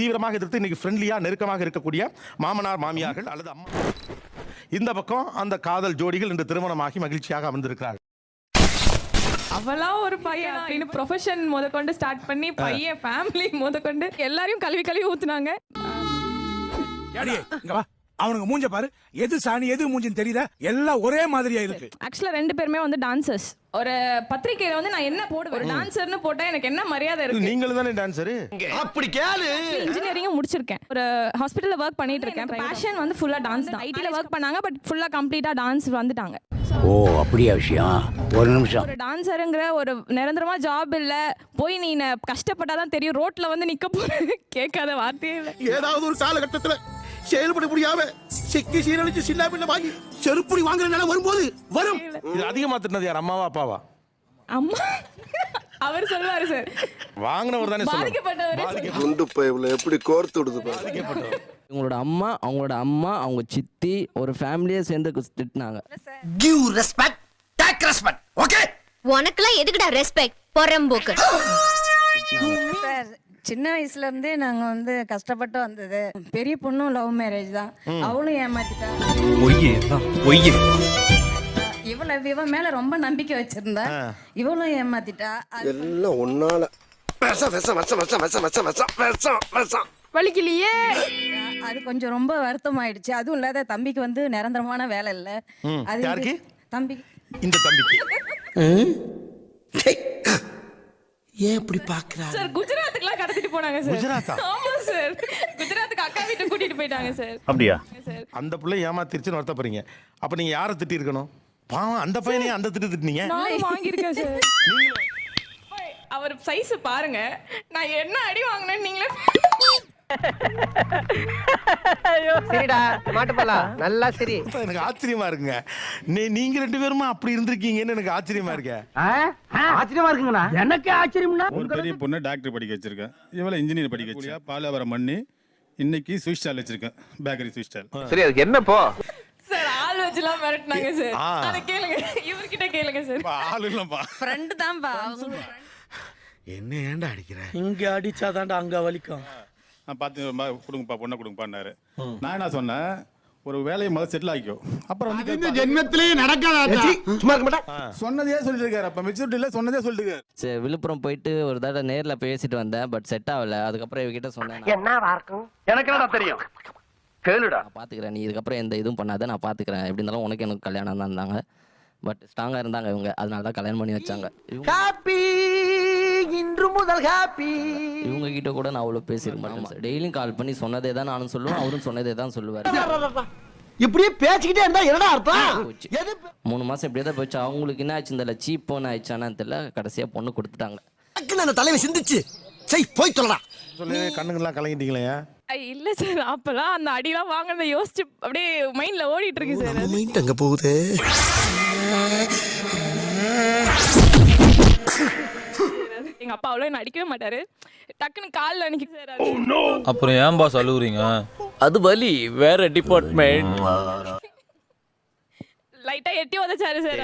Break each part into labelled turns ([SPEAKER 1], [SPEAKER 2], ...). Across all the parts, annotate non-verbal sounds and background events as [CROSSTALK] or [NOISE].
[SPEAKER 1] தீவிரமாக எதிர்த்து இன்னைக்கு ஃப்ரெண்ட்லியா நெருக்கமாக இருக்கக்கூடிய மாமனார் மாமியார்கள் அல்லது அம்மா. இந்த பக்கம் அந்த காதல் ஜோடிகள் இன்று திருமணமாகி மகிழ்ச்சியாக அமர்ந்திருக்கிறார்கள்.
[SPEAKER 2] அவளா ஒரு பையன்? அப்படின்னு ப்ரொஃபஷன் முத கொண்டு ஸ்டார்ட் பண்ணி பையன் ஃபேமிலி முத கொண்டு எல்லாரையும் கழுவி கழுவி ஊத்துனாங்க.
[SPEAKER 3] அவனுக்கு மூஞ்ச பாரு. எது சாணி எது மூஞ்சின்னு தெரியுதா? எல்லாம் ஒரே மாதிரியா இருக்கு.
[SPEAKER 2] ஆக்சுவலா ரெண்டு பேருமே வந்து டான்சர்ஸ் ஒரு பத்திரிக்கையில வந்து நான் என்ன போடுவேன்? ஒரு டான்சர்னு போட்டா எனக்கு என்ன மரியாதை இருக்கு?
[SPEAKER 1] நீங்களும் தானே டான்சரு
[SPEAKER 4] அப்படி கேளு.
[SPEAKER 2] இன்ஜினியரிங்கும் முடிச்சிருக்கேன். ஒரு ஹாஸ்பிட்டல்ல ஒர்க் பண்ணிட்டு இருக்கேன். பேஷன் வந்து ஃபுல்லா டான்ஸ் தான். ஐடில ஒர்க் பண்ணாங்க பட் ஃபுல்லா கம்ப்ளீட்டா டான்ஸ் வந்துட்டாங்க.
[SPEAKER 5] ஓ அப்படியா விஷயம்? ஒரு நிமிஷம்.
[SPEAKER 2] ஒரு டான்சருங்கிற ஒரு நிரந்தரமா ஜாப் இல்ல. போய் நீ ந- கஷ்டப்பட்டாதான் தெரியும். ரோட்ல வந்து நிக்க போற. கேட்காத வார்த்தையே இல்ல.
[SPEAKER 4] ஏதாவது ஒரு காலகட்டத்துல செயல்பட முடியாம சிக்கி சீரழிச்சு சின்ன பின்ன வாங்கி செருப்புடி வாங்குற நிலை வரும்போது வரும்.
[SPEAKER 1] இது அதிகமா திட்டினது யார் அம்மாவா அப்பாவா?
[SPEAKER 2] அம்மா? அவர் சொல்லுவாரு சார்.
[SPEAKER 1] வாங்கினவர் தானே.
[SPEAKER 2] பாதிக்கப்பட்டவரே.
[SPEAKER 6] குண்டு பைப்ல எப்படி கோர்த்து விடுது
[SPEAKER 1] பாதிக்கப்பட்டவர்.
[SPEAKER 7] இவங்களோட அம்மா அவங்களோட அம்மா அவங்க சித்தி ஒரு ஃபேமிலியே சேர்ந்து திட்டினாங்க.
[SPEAKER 4] Give respect take respect okay
[SPEAKER 8] உனக்கெல்லாம் எதுக்குடா ரெஸ்பெக்ட் பொறம்போக்கு. [GASPS]
[SPEAKER 9] சார் சின்ன வயசுல இருந்தே நாங்க வந்து கஷ்டப்பட்டு வந்தது. பெரிய பொண்ணும் லவ் மேரேஜ் தான். அவளும் ஏமாத்திட்டா. இவள இவ மேல ரொம்ப நம்பிக்கை வச்சிருந்தா இவளும் ஏமாத்திட்டா.
[SPEAKER 6] எல்லாம் ஒன்னால.
[SPEAKER 9] அது கொஞ்சம் ரொம்ப வருத்தம் ஆயிடுச்சு அதுவும் இல்லாத தம்பிக்கு வந்து நிரந்தரமான வேலை இல்ல. அது தம்பி.
[SPEAKER 1] இந்த தம்பிக்கு.
[SPEAKER 4] ஏன் இப்படி பாக்குறா
[SPEAKER 2] குஜராத்துக்குலாம் கடத்திட்டு போனாங்க சார்
[SPEAKER 1] குஜராத்தா?
[SPEAKER 2] ஆமா சார் குஜராத்துக்கு அக்கா வீட்டுக்கு கூட்டிட்டு போயிட்டாங்க சார்
[SPEAKER 10] அப்படியா?
[SPEAKER 2] சார்
[SPEAKER 1] அந்த பிள்ளை ஏமாத்திருச்சுன்னு வருத்தப்படுறீங்க. அப்ப நீங்க யாரை திட்டி இருக்கணும்? பாவம் அந்த பையனையே அந்த திட்டு திட்டினீங்க.
[SPEAKER 2] நானும் வாங்கியிருக்கேன் சார் அவர் சைஸ் பாருங்க. நான் என்ன அடி வாங்கினேன்னு நீங்களே
[SPEAKER 11] சரிடா மாட்டுப்பலாம் நல்லா சரி.
[SPEAKER 1] எனக்கு ஆச்சரியமா இருக்குங்க. நீ- நீங்க ரெண்டு பேருமா அப்படி இருந்திருக்கீங்கன்னு எனக்கு ஆச்சரியமா இருக்க.
[SPEAKER 11] ஆச்சரியமா இருக்குங்கண்ணா. எனக்கு ஆச்சரியம்னா
[SPEAKER 10] ஒரு பெரிய பொண்ணு டாக்டர் படிக்க வச்சிருக்கேன். இவளை இன்ஜினியர் படிக்க வச்சிருக்கேன். பாலாவரம் பண்ணி இன்னைக்கு ஸ்வீட் ஸ்டால் வச்சிருக்கேன். பேக்கரி ஸ்வீட் ஸ்டால்
[SPEAKER 11] சரி அதுக்கு என்ன போ?
[SPEAKER 2] சார் ஆள் வச்சுலாம் மிரட்டினாங்க சார். அதை கேளுங்க. இவர்கிட்ட கேளுங்க சார்.
[SPEAKER 10] ஆள் இல்லப்பா
[SPEAKER 9] ஃப்ரெண்டு தான்ப்பா. அவங்க
[SPEAKER 4] என்ன ஏன்டா அடிக்கிற?
[SPEAKER 11] இங்க அடிச்சாதான்டா அங்க வலிக்கும்.
[SPEAKER 10] நான் பார்த்து பா, கொடுங்கப்பா பொண்ணை கொடுங்கப்பான்னாரு. நான் என்ன சொன்னேன்? ஒரு வேலையை முதல்ல செட்டில் ஆக்கிக்கோ. அப்புறம் வந்து.
[SPEAKER 4] ஜென்மத்திலேயே நடக்காதா சும்மா இருக்க
[SPEAKER 10] சொன்னதே சொல்லிட்டு இருக்காரு அப்ப மெச்சூரிட்டி இல்ல சொன்னதே சொல்லிட்டு இருக்காரு
[SPEAKER 7] சரி விழுப்புரம் போயிட்டு ஒரு தடவை நேர்ல பேசிட்டு வந்தேன் பட் செட் ஆகல. அதுக்கப்புறம் இவகிட்ட சொன்னேன் நான்.
[SPEAKER 11] என்னவா இருக்கும் எனக்கு என்னடா தெரியும்? கேளுடா.
[SPEAKER 7] நான் பாத்துக்கிறேன் நீ இதுக்கப்புறம் எந்த இதுவும் பண்ணாத நான் பாத்துக்கிறேன். எப்படி இருந்தாலும் உனக்கு எனக்கு கல்யாணம் தான் இருந்தாங்க. பட் ஸ்ட்ராங்கா இருந்தாங்க இவங்க. அதனால தான் கல்யாணம் பண்ணி வச்சாங்க.
[SPEAKER 11] இன்று முதல் ஹாப்பி
[SPEAKER 7] இவங்க கிட்ட கூட நான் அவ்வளவு பேசிருக்க மாட்டேன் டெய்லியும் கால் பண்ணி சொன்னதே தான் நானும் சொல்லுவேன் அவரும் சொன்னதே தான் சொல்லுவாரு.
[SPEAKER 11] இப்படியே பேசிக்கிட்டே இருந்தா என்னடா அர்த்தம்?
[SPEAKER 7] மூணு மாசம் இப்படியே தான் போச்சு. அவங்களுக்கு என்ன ஆச்சு இந்த சீப் போன் ஆயிடுச்சானு தெரியல. கடைசியா பொண்ணு கொடுத்துட்டாங்க.
[SPEAKER 4] அந்த தலைவன் சிந்திச்சு. செய் போய் சொல்லலாம்
[SPEAKER 1] சொல்லி கண்ணுங்கெல்லாம் கலங்கிட்டீங்களே
[SPEAKER 2] இல்ல சார். அப்பெல்லாம் அந்த அடிலாம் வாங்கினதை யோசிச்சு அப்படியே மைண்ட்ல ஓடிட்டு இருக்கு சார்.
[SPEAKER 4] மைண்ட் அங்க போகுது.
[SPEAKER 2] எங்க அப்பா அவ்வளோ என்ன அடிக்கவே மாட்டாரு. டக்குன்னு காலில் அன்னைக்கு சார் அது
[SPEAKER 10] அப்புறம் ஏன் பாஸ் அழுகுறீங்க
[SPEAKER 7] அது வலி வேற டிபார்ட்மெண்ட்
[SPEAKER 2] லைட்டா எட்டி உதச்சாரு சார்.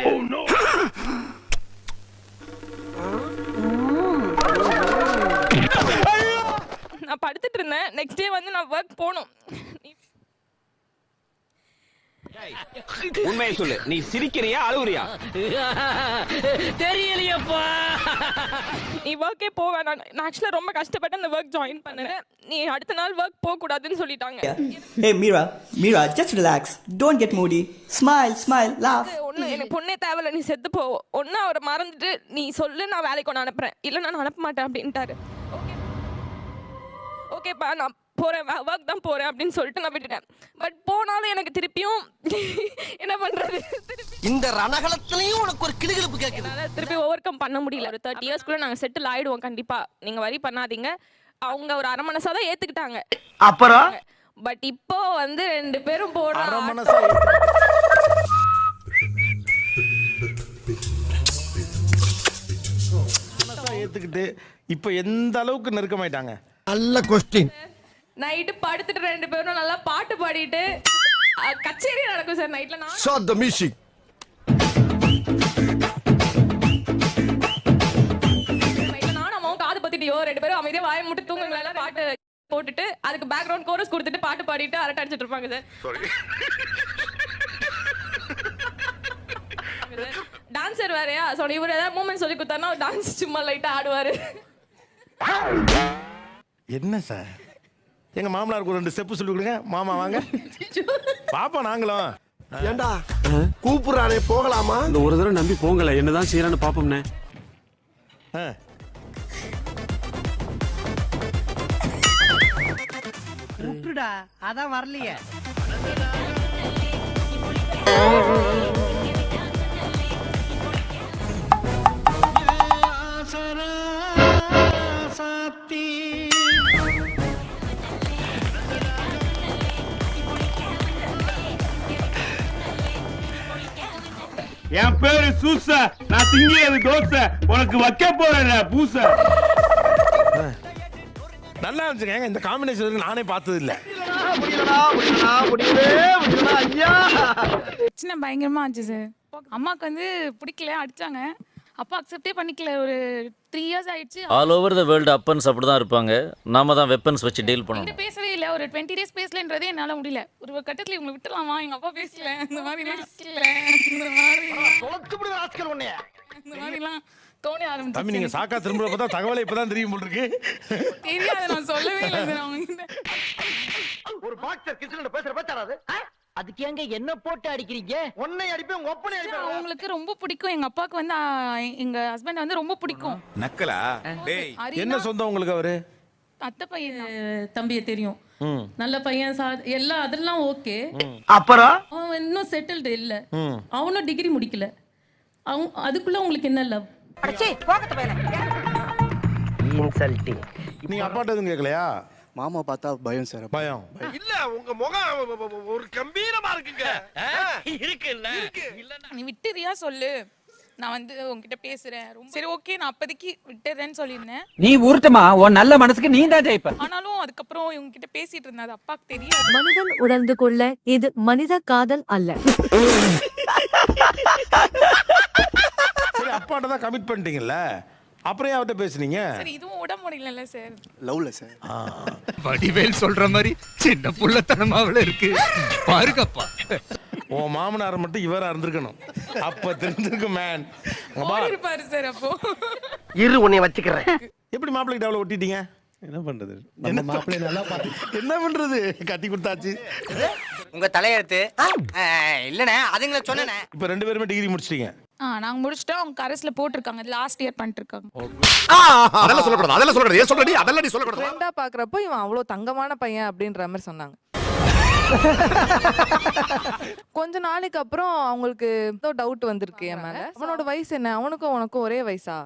[SPEAKER 2] நான் படுத்துட்டு இருந்தேன். நெக்ஸ்ட் டே வந்து நான் ஒர்க் போகணும். [LAUGHS]
[SPEAKER 11] உண்மையை சொல்லு. நீ சிரிக்கிறியா அழுகுறியா? [LAUGHS]
[SPEAKER 2] நீ ஒர்க்கே போக நான் ஆக்சுவலாக ரொம்ப கஷ்டப்பட்டு அந்த ஒர்க் ஜாயின் பண்ணேன். நீ அடுத்த நாள் ஒர்க் போக கூடாதுன்னு சொல்லிட்டாங்க.
[SPEAKER 11] Hey Mira, Mira, just relax. Don't get moody. Smile, smile, laugh.
[SPEAKER 2] ஒண்ணு எனக்கு பொண்ணே தேவையில்ல. நீ செத்து போ. ஒண்ணு அவரை மறந்துட்டு நீ சொல்லு நான் வேலைக்கு ஒன்று அனுப்புறேன். இல்ல நான் அனுப்ப மாட்டேன் அப்படின்ட்டாரு. ஓகே ஓகேப்பா நான் போறேன் ஒர்க் தான் போறேன் அப்படின்னு சொல்லிட்டு நான் விட்டுட்டேன். பட் போனாலும் எனக்கு திருப்பியும் என்ன பண்றது? திருப்பி
[SPEAKER 4] இந்த ரணகலத்திலையும் உனக்கு ஒரு கிளுகிழப்பு கேக்குது.
[SPEAKER 2] என்னால திருப்பி ஓவர் கம் பண்ண முடியல. ஒரு தேர்ட்டி இயர்ஸ்க்குள்ள நாங்க செட்டில் ஆயிடுவோம் கண்டிப்பா. நீங்க வரி பண்ணாதீங்க. அவங்க ஒரு அரை மனசா தான் ஏத்துக்கிட்டாங்க.
[SPEAKER 11] அப்புறம்?
[SPEAKER 2] பட் இப்போ வந்து ரெண்டு பேரும் போடுற
[SPEAKER 1] அரை
[SPEAKER 2] ஆட்டம்
[SPEAKER 1] மனசா மனசா ஏத்துக்கிட்டு இப்ப எந்த அளவுக்கு நெருக்கமாயிட்டாங்க?
[SPEAKER 4] நல்ல கொஸ்டின்
[SPEAKER 2] நைட்டு படுத்துட்டு ரெண்டு பேரும் நல்லா பாட்டு பாடிட்டு கச்சேரி நடக்கும் சார் நைட்ல நான்
[SPEAKER 6] ஷாட் த மியூசிக்
[SPEAKER 2] பத்திட்டியோ ரெண்டு பேரும் அமைதியா வாய முட்டு தூங்குங்களா பாட்டு போட்டு போட்டுட்டு அதுக்கு பேக்ரவுண்ட் கோரஸ் கொடுத்துட்டு பாட்டு பாடிட்டு அரட்டை அடிச்சிட்டு இருப்பாங்க சார். டான்சர் வேறயா? ஸோ இவர் ஏதாவது மூமெண்ட் சொல்லி கொடுத்தாருன்னா டான்ஸ் சும்மா லைட்டா ஆடுவாரு.
[SPEAKER 1] என்ன சார்? எங்க மாமனாருக்கு ஒரு ரெண்டு ஸ்டெப் சொல்லி கொடுங்க. மாமா வாங்க. [LAUGHS] பாப்போம் நாங்களும்.
[SPEAKER 4] ஏண்டா கூப்பிடுறானே போகலாமா?
[SPEAKER 12] இந்த ஒரு தடவை நம்பி போங்கல என்னதான் செய்யறான்னு பாப்போம்னே.
[SPEAKER 1] ஆ.
[SPEAKER 11] விட்டுடா அதான் வரலையே.
[SPEAKER 3] என் பேரு சூச. நான் திங்கியது தோசை. உனக்கு வைக்க போறேன் பூச.
[SPEAKER 1] நல்லா இருந்துச்சுங்க. இந்த காம்பினேஷன் நானே பார்த்தது இல்ல
[SPEAKER 9] பிரச்சனை பயங்கரமா ஆச்சு சார் அம்மாக்கு வந்து பிடிக்கல அடிச்சாங்க. அப்பா அக்செப்டே பண்ணிக்கல. ஒரு த்ரீ இயர்ஸ் ஆயிடுச்சு.
[SPEAKER 7] All over the world offence அப்படி தான் இருப்பாங்க. நாம தான் வெப்பன்ஸ் வச்சு டீல்
[SPEAKER 9] என்கிட்ட பேசவே இல்லை. ஒரு டுவெண்ட்டி டேஸ் பேசலன்றதே என்னால முடியல. ஒரு கட்டத்துல இவங்களை விட்டுலாமா எங்க அப்பா பேசல. இந்த மாதிரி இந்த மாதிரி இந்த மாதிரிலாம் தோணி
[SPEAKER 1] தம்பி
[SPEAKER 9] ஆரம்பிச்சு
[SPEAKER 1] நீங்க சாக்கா திரும்ப பார்த்தா தகவலை இப்பதான் தெரியும் போல் இருக்கு.
[SPEAKER 9] தெரியாது நான் சொல்லவே இல்லை. சார் அவங்க கிட்ட
[SPEAKER 4] ஒரு பாக்ஸர் கிச்சன்ல பேசுற
[SPEAKER 11] அதுக்கு எங்க என்ன போட்டு அடிக்கிறீங்க?
[SPEAKER 4] உன்னை அடிப்பேன் ஒப்பனை அடிப்பேன்.
[SPEAKER 9] அவங்களுக்கு ரொம்ப பிடிக்கும். எங்க அப்பாவுக்கு வந்து எங்க ஹஸ்பண்ட் வந்து ரொம்ப பிடிக்கும்.
[SPEAKER 10] நக்கலா? டேய்.
[SPEAKER 1] என்ன சொந்தம் உங்களுக்கு அவரு?
[SPEAKER 9] அத்தை பையன்.
[SPEAKER 2] தம்பியை தெரியும்.
[SPEAKER 1] ம்.
[SPEAKER 2] நல்ல பையன் சா எல்லாம் அதெல்லாம் ஓகே.
[SPEAKER 4] அப்புறம்?
[SPEAKER 2] அவன் இன்னும் செட்டில்டு இல்ல.
[SPEAKER 1] ம்.
[SPEAKER 2] அவனும் டிகிரி முடிக்கல. அவன் அதுக்குள்ள உங்களுக்கு என்ன லவ்
[SPEAKER 11] இன்சல்ட்டிங்
[SPEAKER 1] நீங்க அப்பாட்ட எதுவும் கேட்கலையா
[SPEAKER 12] மாமா பார்த்தா பயம் சார்
[SPEAKER 1] பயம்.
[SPEAKER 4] இல்ல உங்க முகம் ஒரு கம்பீரமா இருக்குங்க.
[SPEAKER 9] நீ விட்டுறியா சொல்லு. நான் வந்து உங்ககிட்ட பேசுறேன். ரொம்ப- சரி ஓகே நான் அப்போதைக்கு விட்டுறேன்னு சொல்லியிருந்தேன்.
[SPEAKER 11] நீ உருட்டுமா உன் நல்ல மனசுக்கு நீ தான் ஜெயிப்ப.
[SPEAKER 9] ஆனாலும் அதுக்கப்புறம் இவங்க கிட்ட பேசிட்டு இருந்தேன். அது அப்பாக்கு தெரியாது.
[SPEAKER 8] மனிதன் உணர்ந்து கொள்ள இது மனித காதல் அல்ல.
[SPEAKER 1] சரி அப்பாட்ட தான் கமிட் பண்ணிட்டீங்கல்ல? அப்புறம் ஏன் அவர்கிட்ட பேசுனீங்க?
[SPEAKER 9] சரி இதுவும் முடியலல்ல சார்.
[SPEAKER 12] லவ்ல சார்.
[SPEAKER 3] வடிவேல் சொல்ற மாதிரி சின்ன புள்ளத்தனமாவில இருக்கு. பாருங்கப்பா.
[SPEAKER 1] உன் மாமனார் மட்டும் இவரா இருந்திருக்கணும். அப்ப தெரிஞ்சிருக்கும் மேன்
[SPEAKER 9] ஓடி இருப்பாரு சார் அப்போ.
[SPEAKER 4] இரு உன்னை வச்சுக்கிறேன்.
[SPEAKER 1] எப்படி மாப்பிள்ளைக்கு டெவலப் ஒட்டிட்டீங்க?
[SPEAKER 12] என்ன பண்றது?
[SPEAKER 1] என்ன மாப்பிள்ளை நல்லா பார்த்து என்ன பண்றது? கட்டி கொடுத்தாச்சு.
[SPEAKER 11] உங்க தலையெழுத்து? இல்லனே அதுங்கள சொன்னனே
[SPEAKER 1] இப்ப ரெண்டு பேருமே டிகிரி முடிச்சிட்டீங்க.
[SPEAKER 9] ஆ நாங்க முடிச்சுட்டோம். அவங்க கரஸ்ல போட்டிருக்காங்க. லாஸ்ட் இயர் பண்ணிட்டு இருக்காங்க
[SPEAKER 6] அதெல்லாம் சொல்லக்கூடாது. அதெல்லாம் சொல்லக்கூடாது. ஏன் சொல்றடி அதெல்லாம் நீ சொல்லக்கூடாது.
[SPEAKER 2] ஃப்ரெண்டா பாக்குறப்போ இவன் அவ்வளவு தங்கமான பையன் அப்படின்ற மாதிரி சொன்னாங்க. கொஞ்ச நாளைக்கு அப்புறம் அவங்களுக்கு ஏதோ டவுட் வந்திருக்கு என் மேல. அவனோட வயசு என்ன? அவனுக்கும் உனக்கும் ஒரே வயசா?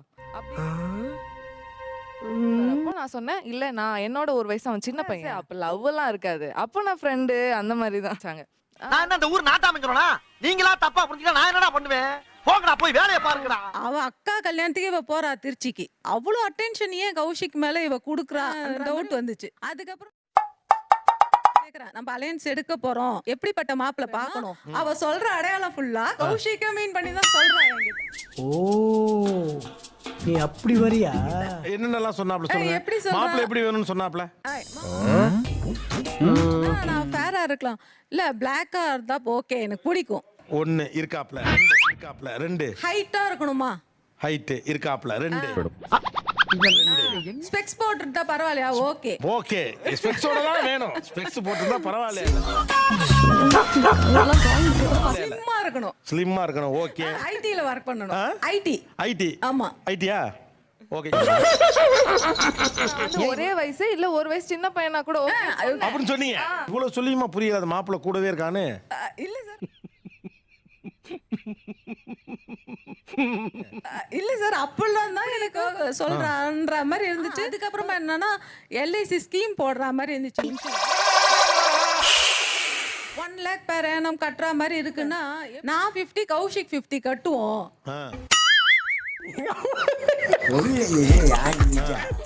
[SPEAKER 2] அப்போ நான் சொன்னேன் இல்ல நான் என்னோட ஒரு வயசு அவன் சின்ன பையன். அப்ப லவ் எல்லாம் இருக்காது. அப்போ நான் ஃப்ரெண்டு அந்த மாதிரி தான் வச்சாங்க.
[SPEAKER 4] நான் என்ன இந்த ஊர் நாட்டாமைக்கிறோனா நீங்களா தப்பா புரிஞ்சுக்க நான் என்னடா பண்ணுவேன்? போங்கடா போய் வேலையை பாருங்கடா.
[SPEAKER 11] அவ அக்கா கல்யாணத்துக்கு இவ போறா திருச்சிக்கு. அவ்வளவு அட்டென்ஷன் ஏன் கௌஷிக் மேல இவ குடுக்குறா? டவுட் வந்துச்சு. அதுக்கப்புறம் கேக்குறா, நம்ம அலையன்ஸ் எடுக்க போறோம். எப்படிப்பட்ட மாப்பிள்ள பாக்கணும் அவ சொல்ற அடையாளம் ஃபுல்லா கௌஷிக்க மீன் பண்ணி தான் சொல்றா என்கிட்ட.
[SPEAKER 5] ஓ நீ அப்படி வரியா?
[SPEAKER 1] என்னென்னலாம் சொன்னாப்ல சொல்லுங்க.
[SPEAKER 11] எப்படி சொல்றா?
[SPEAKER 1] மாப்பிள்ளை எப்படி வேணும்னு சொன்னாப்ல
[SPEAKER 11] நான் ஃபேரா இருக்கலாம். இல்ல பிளாக்கா இருந்தா ஓகே எனக்கு பிடிக்கும்.
[SPEAKER 1] ஒன்னு இருக்காப்ல ரெண்டு இருக்காப்ல ரெண்டு.
[SPEAKER 11] ஹைட்டா இருக்கணுமா?
[SPEAKER 1] ஹைட் இருக்காப்ல ரெண்டு.
[SPEAKER 11] ஸ்பெக்ஸ் போட்டுட்டா பரவாயில்லையா? ஓகே
[SPEAKER 1] ஓகே ஸ்பெக்ஸோட தான் வேணும். ஸ்பெக்ஸ் போட்டுருந்தா பரவாயில்ல
[SPEAKER 11] ஸ்லிம்மா இருக்கணும்.
[SPEAKER 1] ஸ்லிம்மா இருக்கணும். ஓகே
[SPEAKER 11] ஐடில ஒர்க்
[SPEAKER 1] ஆ?
[SPEAKER 11] பண்ணணும் ஐடி
[SPEAKER 1] ஐடி
[SPEAKER 11] ஆமா.
[SPEAKER 1] ஐடியா ஓகே
[SPEAKER 2] ஒரே வயசு? இல்ல ஒரு வயசு சின்ன பையனா கூட.
[SPEAKER 1] அப்படின்னு சொன்னீங்க. இவ்வளவு சொல்லியுமா புரியல மாப்பிள்ளை கூடவே இருக்கான்னு
[SPEAKER 11] அஹ், இல்ல சார் அஹ், இல்ல சார் அப்பெல்லாம் தான் எனக்கு சொல்றான்ற மாதிரி இருந்துச்சு. அதுக்கப்புறமா என்னன்னா எல்ஐசி ஸ்கீம் போடுற மாதிரி இருந்துச்சு. ஒன் லேக் பேர் ஏனம் கட்டுற மாதிரி இருக்குன்னா நான் ஃபிஃப்டி கௌஷிக் ஃபிஃப்டி கட்டுவோம்.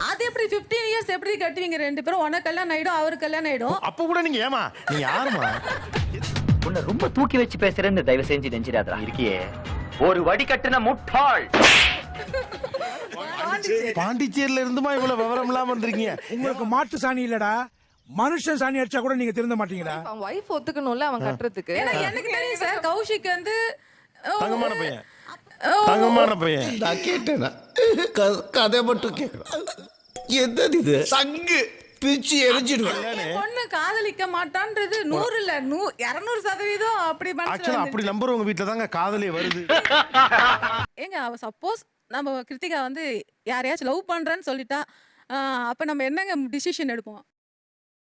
[SPEAKER 11] அது எப்படி 15 இயர்ஸ் எப்படி கட்டுவீங்க ரெண்டு பேரும்? உனக்கு கல்யாணம் ஆயிடும் அவருக்கு கல்யாணம் ஆயிடும்.
[SPEAKER 1] அப்ப கூட நீங்க ஏமா நீங்க யாருமா
[SPEAKER 11] உன்னை ரொம்ப தூக்கி வச்சு பேசுறேன்னு தயவு செஞ்சு நெஞ்சிடாதா இருக்கியே. ஒரு வடி கட்டுன முட்டாள்.
[SPEAKER 1] பாண்டிச்சேரியில இருந்துமா இவ்வளவு விவரம் இல்லாம வந்திருக்கீங்க?
[SPEAKER 3] உங்களுக்கு மாட்டு சாணி இல்லடா. மனுஷன் சாணி அடிச்சா கூட நீங்க திருந்த மாட்டீங்கடா
[SPEAKER 13] அவன் ஒய்ஃப் ஒத்துக்கணும்ல அவன் கட்டுறதுக்கு.
[SPEAKER 11] எனக்கு தெரியும் சார் கௌஷிக் வந்து
[SPEAKER 1] தங்கமான பையன். தங்கமான பையன்.
[SPEAKER 6] நான் கேட்டேனா. கதை மட்டும் கேட்கிறேன் என்னது இது? சங்கு. பிச்சு எரிஞ்சிடுவேன்.
[SPEAKER 11] பொண்ணு காதலிக்க மாட்டான்றது நூறு இல்ல நூ இருநூறு சதவீதம் அப்படி
[SPEAKER 1] ஆக்சுவலா அப்படி
[SPEAKER 11] வந்துருச்சு.
[SPEAKER 1] நம்புறவங்க வீட்டுல தாங்க காதலே வருது.
[SPEAKER 11] ஏங்க அவ சப்போஸ் நம்ம கிருத்திகா வந்து யாரையாச்சும் லவ் பண்றேன்னு சொல்லிட்டா அப்ப நம்ம என்னங்க டிசிஷன் எடுப்போம்?